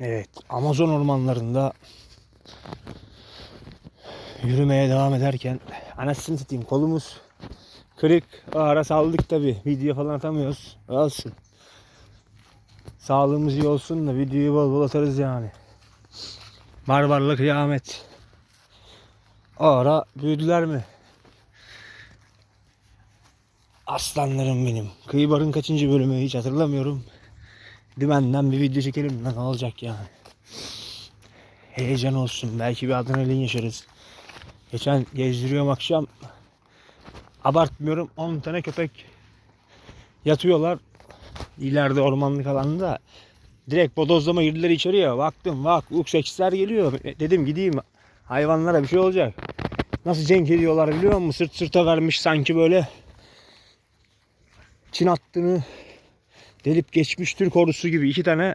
Evet, Amazon ormanlarında yürümeye devam ederken anasını satayım kolumuz kırık. Ara saldık tabi. Video falan atamıyoruz. Olsun. Sağlığımız iyi olsun da videoyu bol bol atarız yani. Barbarla kıyamet. O ara büyüdüler mi? Aslanlarım benim. Kıyıbar'ın kaçıncı bölümü hiç hatırlamıyorum. Dümenden bir video çekelim ne olacak yani. Heyecan olsun. Belki bir adrenalin yaşarız. Geçen gezdiriyorum akşam. Abartmıyorum 10 tane köpek yatıyorlar. İleride ormanlık alanda. Direkt bodozlama girdiler içeriye. Baktım bak ukseksler geliyor. E, Dedim gideyim hayvanlara bir şey olacak. Nasıl cenk ediyorlar biliyor musun? Sırt sırta vermiş sanki böyle Çin attığını delip geçmiş Türk ordusu gibi iki tane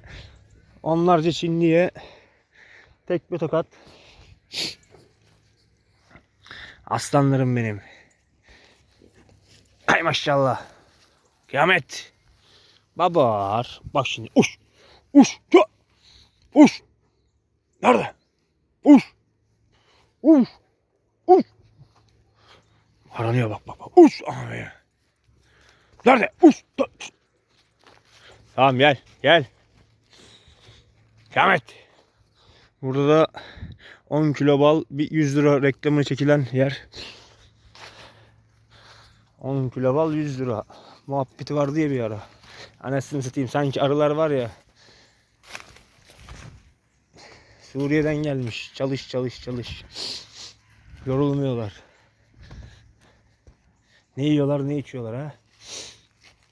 onlarca Çinliye tekme tokat. Aslanlarım benim. Ay maşallah. Kıyamet. Babar. Bak şimdi. Uş. Uş. Uş. Nerede? Uş. Uş. Uş. Aranıyor bak bak bak. Uş. Nerede? Uş. Tamam gel. Gel. Kıyamet. Burada da 10 kilo bal bir 100 lira reklamı çekilen yer. 10 kilo bal 100 lira. Muhabbeti var diye bir ara. Anasını satayım sanki arılar var ya. Suriye'den gelmiş. Çalış çalış çalış. Yorulmuyorlar. Ne yiyorlar ne içiyorlar ha.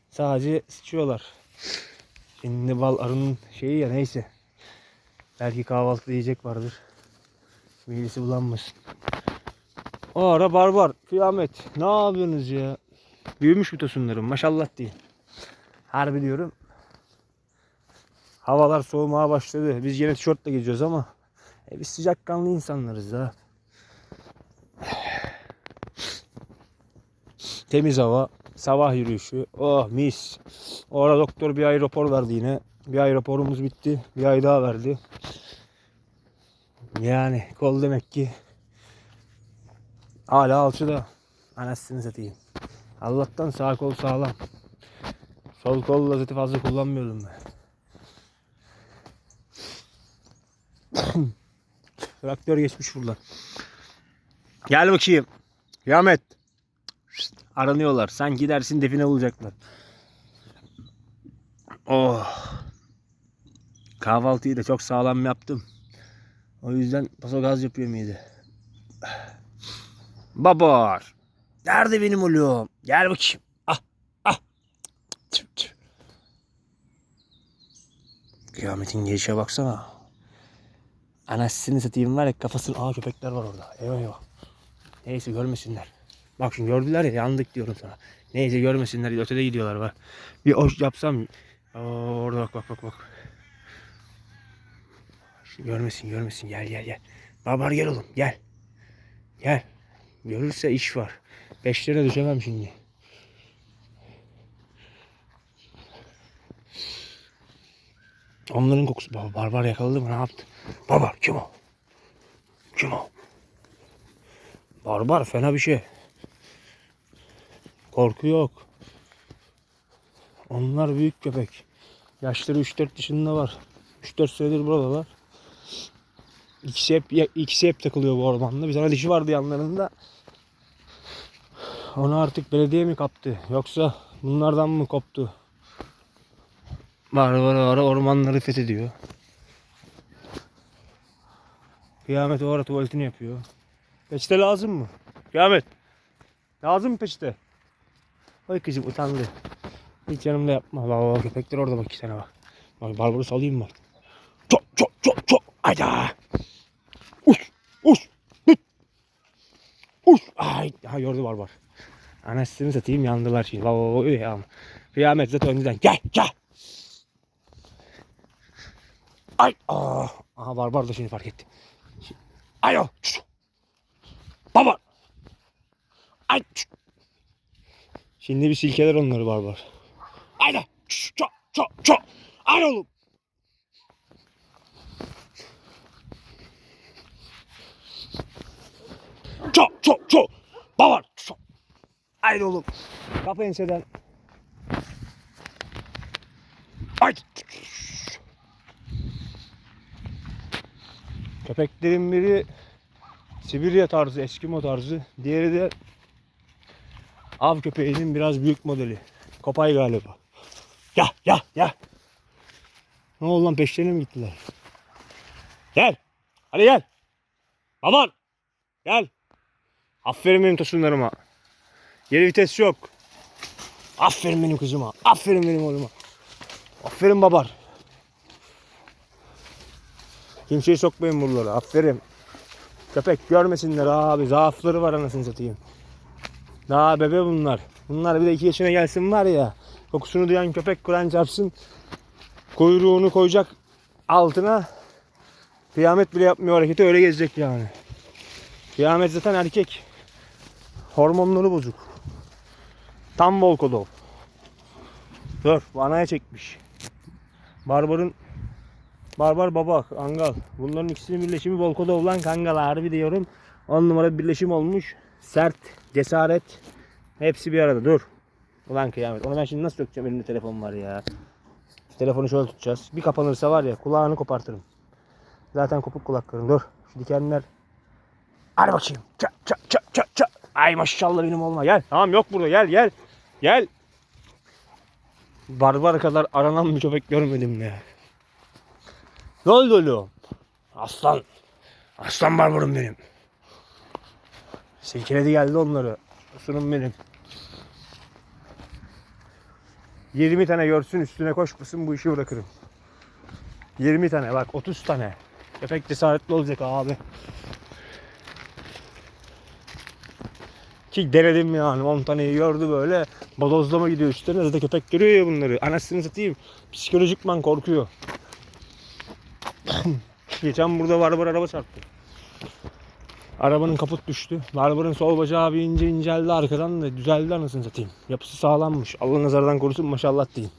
Sadece sıçıyorlar. Şimdi bal arının şeyi ya neyse. Belki kahvaltıda yiyecek vardır. Midesi bulanmasın. Ara barbar. Kıyamet. Ne yapıyorsunuz ya? Büyümüş bir tosunlarım. Maşallah değil. Harbi diyorum. Havalar soğumaya başladı. Biz yine tişörtle geziyoruz ama e biz sıcakkanlı insanlarız ha. Temiz hava, sabah yürüyüşü. Oh mis. O ara doktor bir ay rapor verdi yine. Bir ay raporumuz bitti. Bir ay daha verdi. Yani kol demek ki hala alçıda. Anasını satayım. Allah'tan sağ kol sağlam. Sol kol lazeti fazla kullanmıyordum ben. Traktör geçmiş buradan. Gel bakayım. Kıyamet. Aranıyorlar. Sanki dersin define olacaklar. Oh. Kahvaltıyı da çok sağlam yaptım. O yüzden paso gaz yapıyor miydi? Babar. Nerede benim oğlum? Gel bakayım. Ah. Ah. Tüh, tüh. Kıyametin gelişe baksana. Anasını satayım var ya kafasını. Aa köpekler var orada. Eyvah eyvah. Neyse görmesinler. Bak şimdi gördüler ya yandık diyorum sana. Neyse görmesinler ötede gidiyorlar bak. Bir hoş yapsam. Aa, orada bak bak bak bak. Şimdi görmesin görmesin gel gel gel. Babar gel oğlum gel. Gel. Görürse iş var. Beşlere düşemem şimdi. Onların kokusu. Baba barbar yakaladı mı ne yaptı? Barbar kim o? Kim o? Barbar fena bir şey. Korku yok. Onlar büyük köpek. Yaşları 3-4 yaşında var. 3-4 senedir buradalar. İkisi hep, ikisi hep takılıyor bu ormanda. Bir tane dişi vardı yanlarında. Onu artık belediye mi kaptı? Yoksa bunlardan mı koptu? Var var var ormanları fethediyor. Kıyamet o ara tuvaletini yapıyor. Peçete lazım mı? Kıyamet. Lazım mı peçete? Ay kızım utandı. Hiç yanımda yapma. Bak bak köpekler orada bak iki tane bak. Bak Barbaros alayım bak. Çok çok çok çok. Hayda. Uş uş. Hıt. Uş. Ay. Ha gördü Barbar. Anasını satayım yandılar şimdi. Bak bak bak. Kıyamet zaten önceden. Gel gel. Ay. Aa. Aha Barbar da şimdi fark etti. Şimdi- Ay o. Şş. Baba. Ay. Şş. Şimdi bir silkeler onları barbar. Hayda. Çok çok çok. Ay oğlum. Çok çok çok. Babar. Çok. Haydi oğlum. Kafa enseden. Ay. Köpeklerin biri Sibirya tarzı, Eskimo tarzı. Diğeri de av köpeğinin biraz büyük modeli. Kopay galiba. Ya ya ya. Ne oldu lan peşlerine mi gittiler? Gel. Hadi gel. Aman. Gel. Aferin benim tosunlarıma. Geri vites yok. Aferin benim kızıma. Aferin benim oğluma. Aferin babar. Kimseyi sokmayın buralara. Aferin. Köpek görmesinler abi. Zaafları var anasını satayım. Daha bebe bunlar. Bunlar bir de iki yaşına gelsin var ya. Kokusunu duyan köpek Kur'an çarpsın. Kuyruğunu koyacak altına. Kıyamet bile yapmıyor hareketi öyle gezecek yani. Kıyamet zaten erkek. Hormonları bozuk. Tam Volkodov. Dur anaya çekmiş. Barbar'ın Barbar baba Angal. Bunların ikisinin birleşimi Volkodov lan Kangal harbi diyorum. 10 numara bir birleşim olmuş. Sert, cesaret. Hepsi bir arada. Dur. Ulan kıyamet. Onu ben şimdi nasıl dökeceğim? Elimde telefon var ya. Şu telefonu şöyle tutacağız. Bir kapanırsa var ya kulağını kopartırım. Zaten kopuk kulaklarım. Dur. Şu dikenler. Hadi bakayım. Ça ça ça ça ça. Ay maşallah benim olma. Gel. Tamam yok burada. Gel gel. Gel. Barbar kadar aranan bir köpek görmedim ya. Ne oldu oğlum? Aslan. Aslan barbarım benim. Silkeledi geldi onları. Sunum benim. 20 tane görsün üstüne koşmasın bu işi bırakırım. 20 tane bak 30 tane. Köpek cesaretli olacak abi. Ki denedim yani 10 taneyi gördü böyle bodozlama gidiyor üstüne zaten köpek görüyor ya bunları. Anasını satayım psikolojikman korkuyor. Geçen burada barbar araba çarptı. Arabanın kaput düştü. Barbarın sol bacağı bir ince inceldi arkadan da düzeldi anasını satayım. Yapısı sağlammış. Allah nazardan korusun maşallah deyin.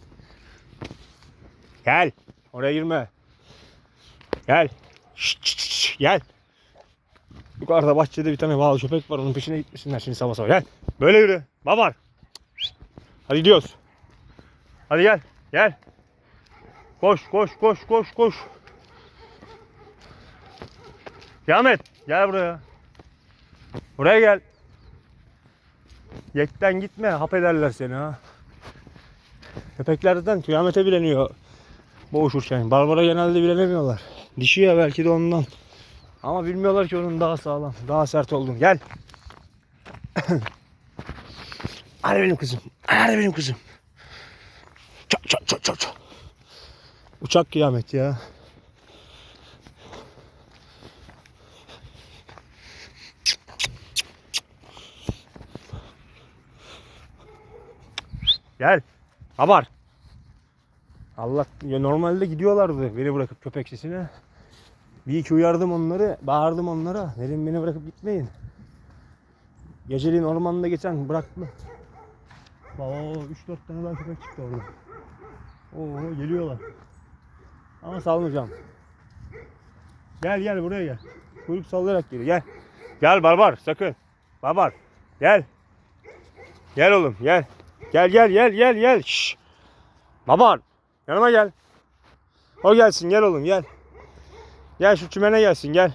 Gel. Oraya girme. Gel. Şşt, şşt, gel. Yukarıda bahçede bir tane bağlı köpek var. Onun peşine gitmesinler şimdi sabah sabah. Gel. Böyle yürü. Babar. Hadi gidiyoruz. Hadi gel. Gel. Koş koş koş koş koş. Ahmet gel buraya. Buraya gel. Yekten gitme hap ederler seni ha. Köpeklerden kıyamete bileniyor boğuşurken. Barbara genelde bilenemiyorlar. Dişi ya belki de ondan. Ama bilmiyorlar ki onun daha sağlam, daha sert olduğunu. Gel. Hadi benim kızım. Hadi benim kızım. Çat çat çat çat. Uçak kıyamet ya. Gel. Haber. Allah ya normalde gidiyorlardı beni bırakıp köpek sesine. Bir iki uyardım onları, bağırdım onlara. Dedim beni bırakıp gitmeyin. Geceliğin ormanda geçen bıraktı. Oo 3-4 tane daha köpek çıktı orada. Oo geliyorlar. Ama salmayacağım. Gel gel buraya gel. Kuyruk sallayarak geliyor. Gel. Gel barbar sakın. Barbar. Gel. Gel oğlum gel. Gel gel gel gel gel. Şşş. Baban. Yanıma gel. O gelsin gel oğlum gel. Gel şu çimene gelsin gel.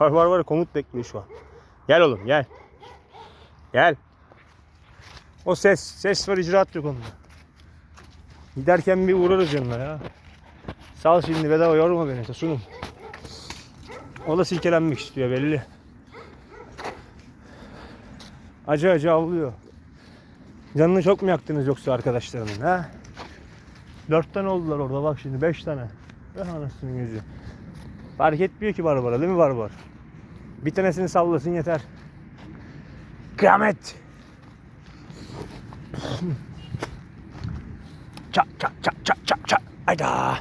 Var var var komut bekliyor şu an. Gel oğlum gel. Gel. O ses ses var icraat yok onda. Giderken bir uğrarız yanına ya. Sal şimdi bedava yorma beni sunum. O da silkelenmek istiyor belli. Acı acı avlıyor. Canını çok mu yaktınız yoksa arkadaşlarımın ha? Dört tane oldular orada bak şimdi beş tane. Eh anasının yüzü. Fark etmiyor ki Barbara değil mi Barbar? Bir tanesini sallasın yeter. Kıyamet. Çak çak çak çak çak çak. Hayda.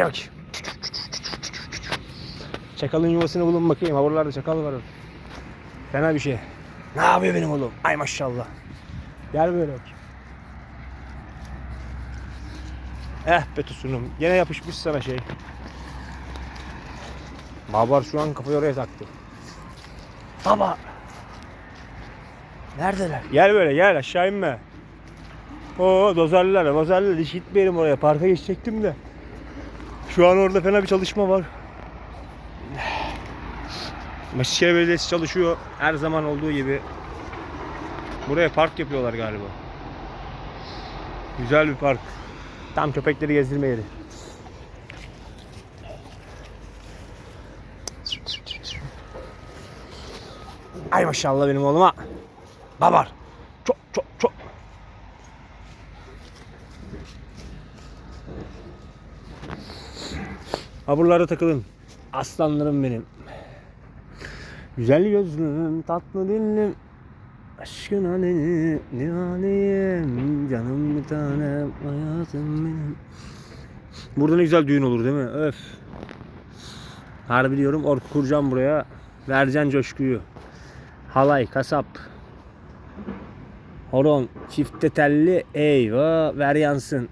Ay bakayım. Çakalın yuvasını bulun bakayım. Ha buralarda çakal var. Fena bir şey. Ne yapıyor benim oğlum? Ay maşallah. Gel böyle bakayım. Eh be Tosun'um. Gene yapışmış sana şey. Babar şu an kafayı oraya taktı. Baba. Neredeler? Gel böyle gel aşağı inme. Oo dozerler dozerler hiç gitmeyelim oraya. Parka geçecektim de. Şu an orada fena bir çalışma var. Başşehir Belediyesi çalışıyor. Her zaman olduğu gibi. Buraya park yapıyorlar galiba. Güzel bir park. Tam köpekleri gezdirme yeri. Ay maşallah benim oğluma. Babar. Çok çok çok. Haburlara takılın. Aslanlarım benim. Güzel gözlüm, tatlı dilim. Aşkın aleni, nihaneyim. Canım bir tanem, hayatım benim. Burada ne güzel düğün olur değil mi? Öf. Harbi diyorum ork kuracağım buraya. Vereceksin coşkuyu. Halay, kasap. Horon, çifte telli, eyvah ver yansın.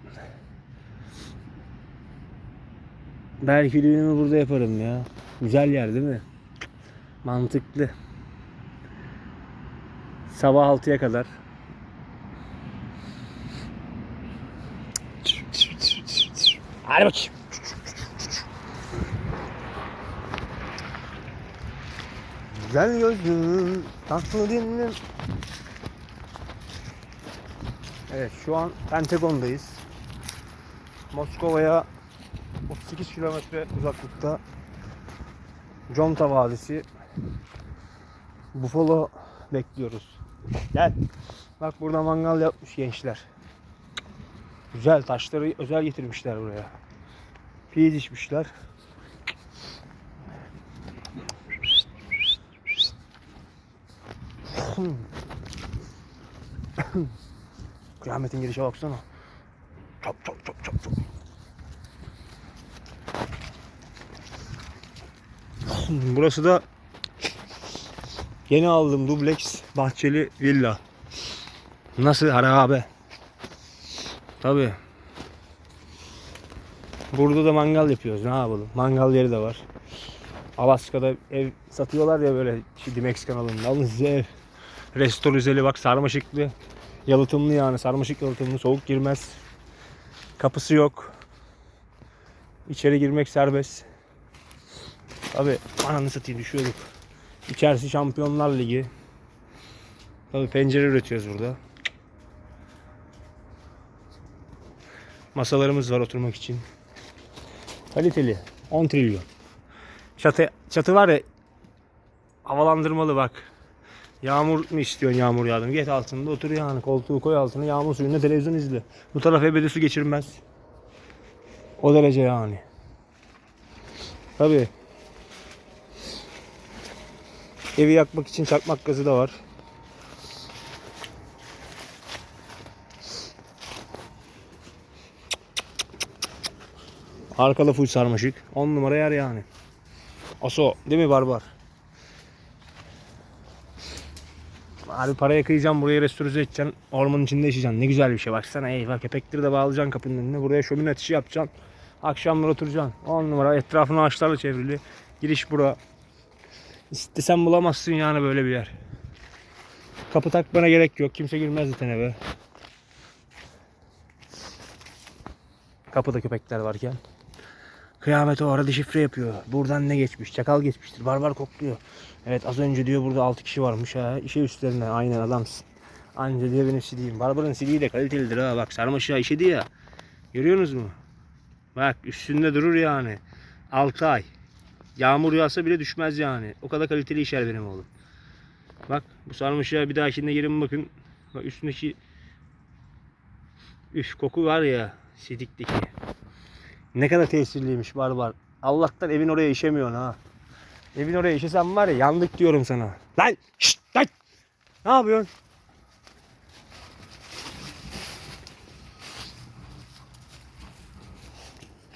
Belki düğünümü burada yaparım ya. Güzel yer değil mi? Mantıklı. Sabah 6'ya kadar. Hadi bakayım. Güzel gözlüm, tatlı dinlim. Evet şu an Pentagon'dayız. Moskova'ya 38 kilometre uzaklıkta Conta Vadisi Buffalo bekliyoruz. Gel. Bak burada mangal yapmış gençler. Güzel taşları özel getirmişler buraya. Piyi dişmişler. Kıyametin girişe baksana. Çok çok çok çok çok. Burası da yeni aldığım dubleks bahçeli villa. Nasıl harabe? Tabi. Burada da mangal yapıyoruz. Ne yapalım? Mangal yeri de var. Alaska'da ev satıyorlar ya böyle şimdi Meksikan alanında. Alın size ev. Restorizeli bak sarmaşıklı. Yalıtımlı yani sarmaşık yalıtımlı. Soğuk girmez. Kapısı yok. İçeri girmek serbest. Tabi ananı satayım düşüyorduk. İçerisi Şampiyonlar Ligi. Tabi pencere üretiyoruz burada. Masalarımız var oturmak için. Kaliteli. 10 trilyon. Çatı, çatı var ya havalandırmalı bak. Yağmur mu istiyorsun yağmur yağdım? Get altında otur yani koltuğu koy altına yağmur suyunda televizyon izle. Bu taraf ebedi su geçirmez. O derece yani. Tabii. Evi yakmak için çakmak gazı da var. Arkada full sarmaşık. 10 numara yer yani. Aso değil mi barbar? Abi paraya kıyacağım buraya restore edeceksin. Ormanın içinde yaşayacaksın. Ne güzel bir şey. Baksana eyvah köpekleri de bağlayacaksın kapının önüne. Buraya şömine ateşi yapacaksın. Akşamlar oturacaksın. 10 numara etrafını ağaçlarla çevrili. Giriş bura. İstesen bulamazsın yani böyle bir yer. Kapı takmana gerek yok. Kimse girmez zaten eve. Kapıda köpekler varken. Kıyamet o arada şifre yapıyor. Buradan ne geçmiş? Çakal geçmiştir. Barbar kokluyor. Evet az önce diyor burada 6 kişi varmış ha. İşe üstlerine aynen adamsın. Anca diyor benim sileyim. Barbarın siliği de kalitelidir ha. Bak sarmaşığa işedi ya. Görüyorsunuz mu? Bak üstünde durur yani. 6 ay. Yağmur yağsa bile düşmez yani. O kadar kaliteli işler benim oğlum. Bak bu sarmaşığa bir dahakinde girin bakın. Bak üstündeki üf koku var ya sidikteki. Ne kadar tesirliymiş barbar. Allah'tan evin oraya işemiyorsun ha. Evin oraya işesen var ya yandık diyorum sana. Lan şşt lan. Ne yapıyorsun?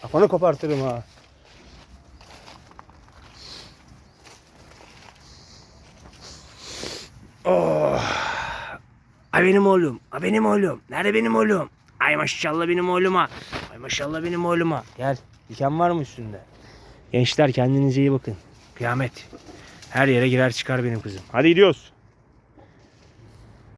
Kafanı kopartırım ha. Oh. Benim oğlum. Ay benim oğlum. Nerede benim oğlum? Ay maşallah benim oğluma. Ay maşallah benim oğluma. Gel. Diken var mı üstünde? Gençler kendinize iyi bakın. Kıyamet. Her yere girer çıkar benim kızım. Hadi gidiyoruz.